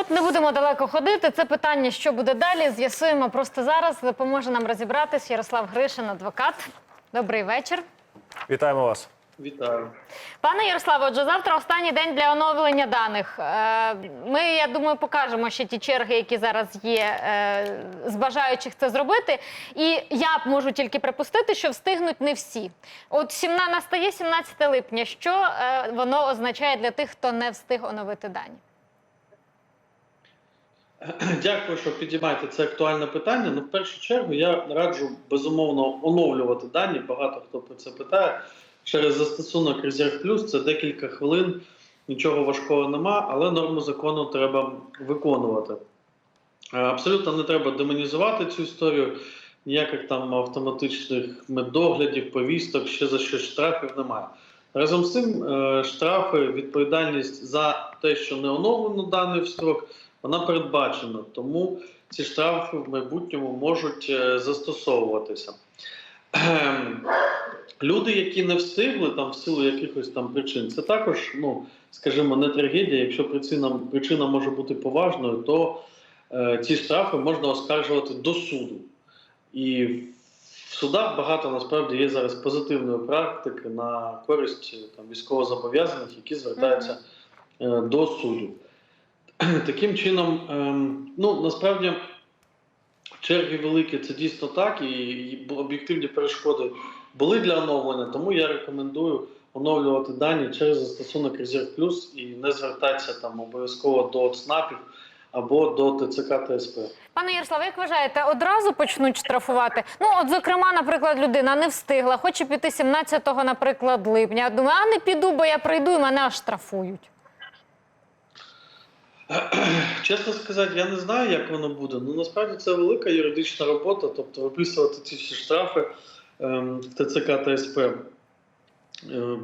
От не будемо далеко ходити. Це питання, що буде далі, з'ясуємо просто зараз. Допоможе нам розібратись Ярослав Гришин, адвокат. Добрий вечір. Вітаємо вас. Вітаю. Пане Ярославе, отже, завтра останній день для оновлення даних. Е, Ми, я думаю, покажемо ще ті черги, які зараз є е, з бажаючих це зробити. І я можу тільки припустити, що встигнуть не всі. От 17, настає 17 липня. Що е, воно означає для тих, хто не встиг оновити дані? Дякую, що підіймаєте це актуальне питання. Ну, в першу чергу, я раджу безумовно оновлювати дані. Багато хто про це питає. Через застосунок Резерв Плюс це декілька хвилин, нічого важкого нема, але норму закону треба виконувати. Е, Абсолютно не треба демонізувати цю історію. Ніяких там автоматичних медоглядів, повісток, ще за що штрафів немає. Разом з цим е, штрафи, відповідальність за те, що не оновлено даний строк, вона передбачена. Тому ці штрафи в майбутньому можуть е, застосовуватися. Люди, які не встигли там в силу якихось там причин, це також, ну скажімо, не трагедія. Якщо причина, причина може бути поважною, то е, ці штрафи можна оскаржувати до суду. І в судах багато насправді є зараз позитивної практики на користь е, там військовозобов'язаних, які звертаються е, до суду. Таким чином, ем, ну насправді черги великі, це дійсно так, і, і об'єктивні перешкоди були для оновлення, тому я рекомендую оновлювати дані через застосунок Резерв Плюс і не звертатися там обов'язково до ЦНАПів або до ТЦК ТСП. Пане Ярославе, як вважаєте, одразу почнуть штрафувати? Ну, от, зокрема, наприклад, людина не встигла, хоче піти 17-го, наприклад, липня. Думаю, а не піду, бо я прийду і мене аж штрафують. Чесно сказати, я не знаю, як воно буде. Ну насправді це велика юридична робота, тобто виписувати ці всі штрафи ем, ТЦК та СП. Е,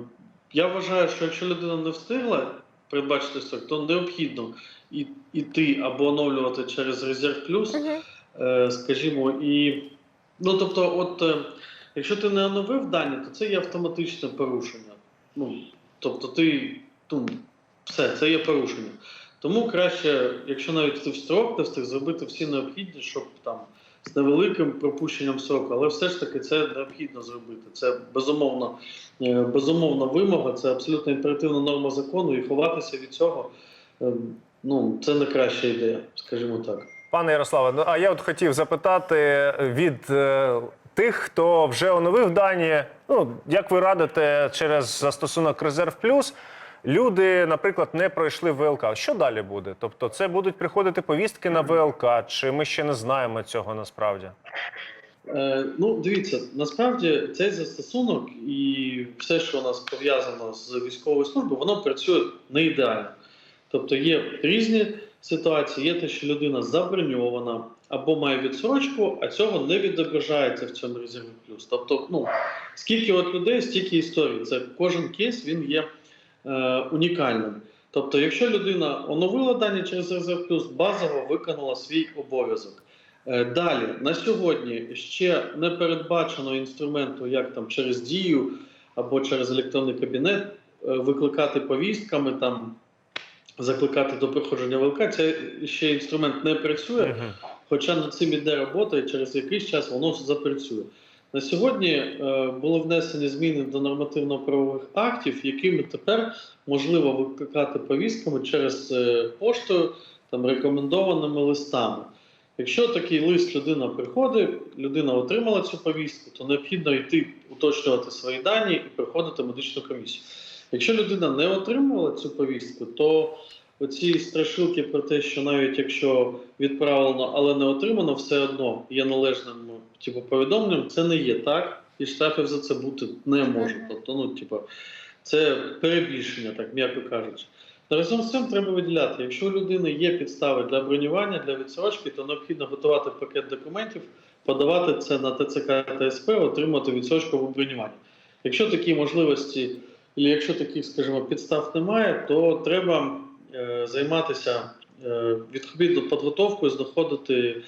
я вважаю, що якщо людина не встигла передбачити строк, то необхідно іти або оновлювати через резерв плюс, е, скажімо, і ну тобто, от е, якщо ти не оновив дані, то це є автоматичне порушення. Ну, тобто, ти ну, все, це є порушення. Тому краще, якщо навіть ти в строк не встиг зробити всі необхідні, щоб там з невеликим пропущенням сроку, але все ж таки це необхідно зробити. Це безумовно, е, безумовна вимога, це абсолютно імперативна норма закону, і ховатися від цього е, ну, це не краща ідея, скажімо так. Пане Ярославе, ну а я от хотів запитати від е, тих, хто вже оновив дані. Ну як ви радите через застосунок Резерв Плюс? Люди, наприклад, не пройшли ВЛК. Що далі буде? Тобто, це будуть приходити повістки на ВЛК, чи ми ще не знаємо цього насправді? Е, ну, дивіться, насправді цей застосунок і все, що у нас пов'язано з військовою службою, воно працює не ідеально. Тобто є різні ситуації, є те, що людина заброньована або має відсрочку, а цього не відображається в цьому резерві плюс. Тобто, ну скільки от людей, стільки історій. Це кожен кейс він є унікальним. Тобто, якщо людина оновила дані через резерв плюс, базово виконала свій обов'язок. Е, Далі на сьогодні ще не передбачено інструменту, як там через дію або через електронний кабінет е, викликати повістками, там закликати до проходження ВЛК. Це ще інструмент не працює, хоча над цим іде робота, і через якийсь час воно запрацює. На сьогодні е, були внесені зміни до нормативно-правових актів, якими тепер можливо викликати повістками через е, поштою там рекомендованими листами. Якщо такий лист людина приходить, людина отримала цю повістку, то необхідно йти уточнювати свої дані і проходити медичну комісію. Якщо людина не отримувала цю повістку, то оці страшилки про те, що навіть якщо відправлено, але не отримано, все одно є належним ну, типу, повідомленням, це не є так, і штрафів за це бути не може. Тобто, ну, типу, це перебільшення, так м'яко кажучи. Та Разом з цим треба виділяти. Якщо у людини є підстави для бронювання, для відсрочки, то необхідно готувати пакет документів, подавати це на ТЦК та СП, отримати відсрочкове бронювання. Якщо такі можливості, якщо таких, скажімо, підстав немає, то треба займатися е, відповідно підготовкою, знаходити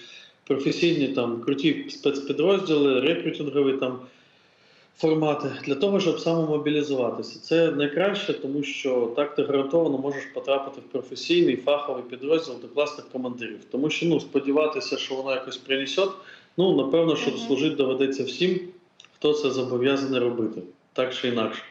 професійні там круті спецпідрозділи, рекрутингові там формати для того, щоб самомобілізуватися. Це найкраще, тому що так ти гарантовано можеш потрапити в професійний фаховий підрозділ до класних командирів. Тому що ну сподіватися, що воно якось принесет, ну напевно, що служити доведеться всім, хто це зобов'язаний робити, так чи інакше.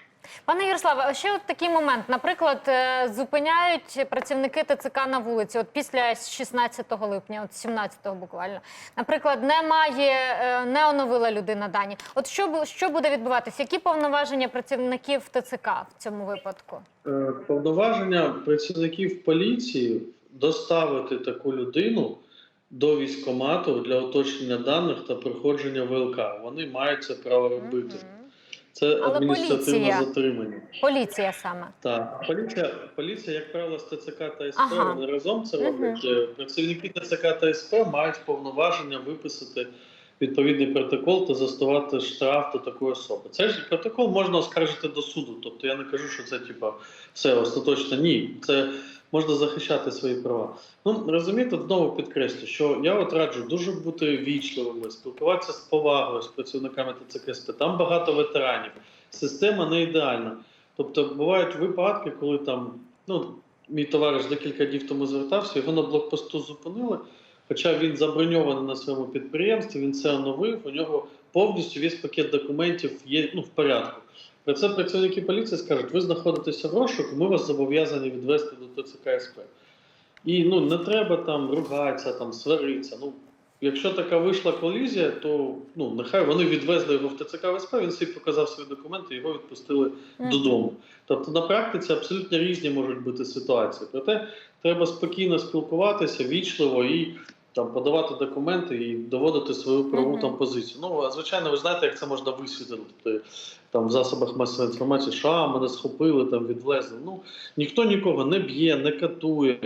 Пане Ярославе, а ще от такий момент. Наприклад, е, зупиняють працівники ТЦК на вулиці, от після 16 липня, от 17-го буквально. Наприклад, немає, е, не оновила людина дані. От що, що буде відбуватися? Які повноваження працівників ТЦК в цьому випадку? Е, Повноваження працівників поліції доставити таку людину до військкомату для уточнення даних та проходження ВЛК. Вони мають це право робити. Це Але адміністративне поліція? затримання. Поліція саме. Так, поліція, поліція, як правило, з ТЦК та СП Ага. вони разом це роблять. Е, Працівники ТЦК та СП мають повноваження виписати відповідний протокол та застувати штраф до такої особи. Цей ж протокол можна оскаржити до суду. Тобто я не кажу, що це типа все остаточно. Ні, це можна захищати свої права. Ну розумієте, знову підкреслю, що я от раджу дуже бути вічливими, спілкуватися з повагою з працівниками ТЦК СП. Там багато ветеранів. Система не ідеальна. Тобто бувають випадки, коли там, ну, мій товариш декілька днів тому звертався, його на блокпосту зупинили. Хоча він заброньований на своєму підприємстві, він це оновив, у нього повністю весь пакет документів є ну, в порядку. Про це працівники поліції скажуть, ви знаходитеся в розшуку, ми вас зобов'язані відвести до ТЦК СП. І ну, не треба там ругатися, там, сваритися. Ну, якщо така вийшла колізія, то ну, нехай вони відвезли його в ТЦК СП, він собі показав свої документи, його відпустили Мгм. додому. Тобто на практиці абсолютно різні можуть бути ситуації. Проте треба спокійно спілкуватися, вічливо і там подавати документи і доводити свою правову Мгм. там позицію. Ну а звичайно, ви знаєте, як це можна висвітлити Тобто, там в засобах масової інформації, що а, мене схопили, там відвезли. Ну ніхто нікого не б'є, не катує.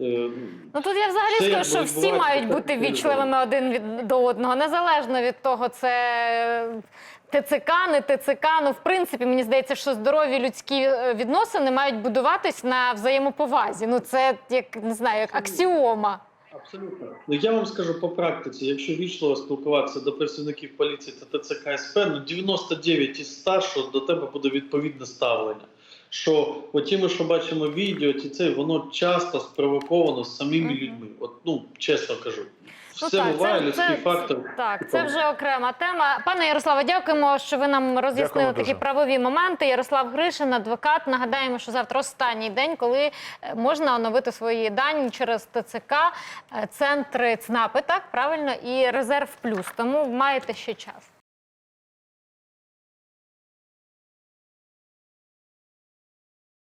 Е, Ну тут я взагалі Це скажу, що всі мають бути вічливими один від до одного, незалежно від того, це ТЦК, не ТЦК. Ну, в принципі, мені здається, що здорові людські е, відносини мають будуватись на взаємоповазі. Ну, це як не знаю, як аксіома. Абсолютно. Ну я вам скажу по практиці, якщо вічливо спілкуватися до працівників поліції та ТЦК СП, ну 99 із 100, що до тебе буде відповідне ставлення. Що оті ми, що бачимо відео, ті це воно часто спровоковано самими Мгм. людьми. От ну чесно кажу, Ну, все так, буває це- людський це- фактор. Так, це вже окрема тема. Пане Ярославе, дякуємо, що ви нам роз'яснили Дякуємо такі дуже. правові моменти. Ярослав Гришин, адвокат. Нагадаємо, що завтра останній день, коли е, можна оновити свої дані через ТЦК, е, центри ЦНАПи, так правильно, і резерв плюс. Тому маєте ще час.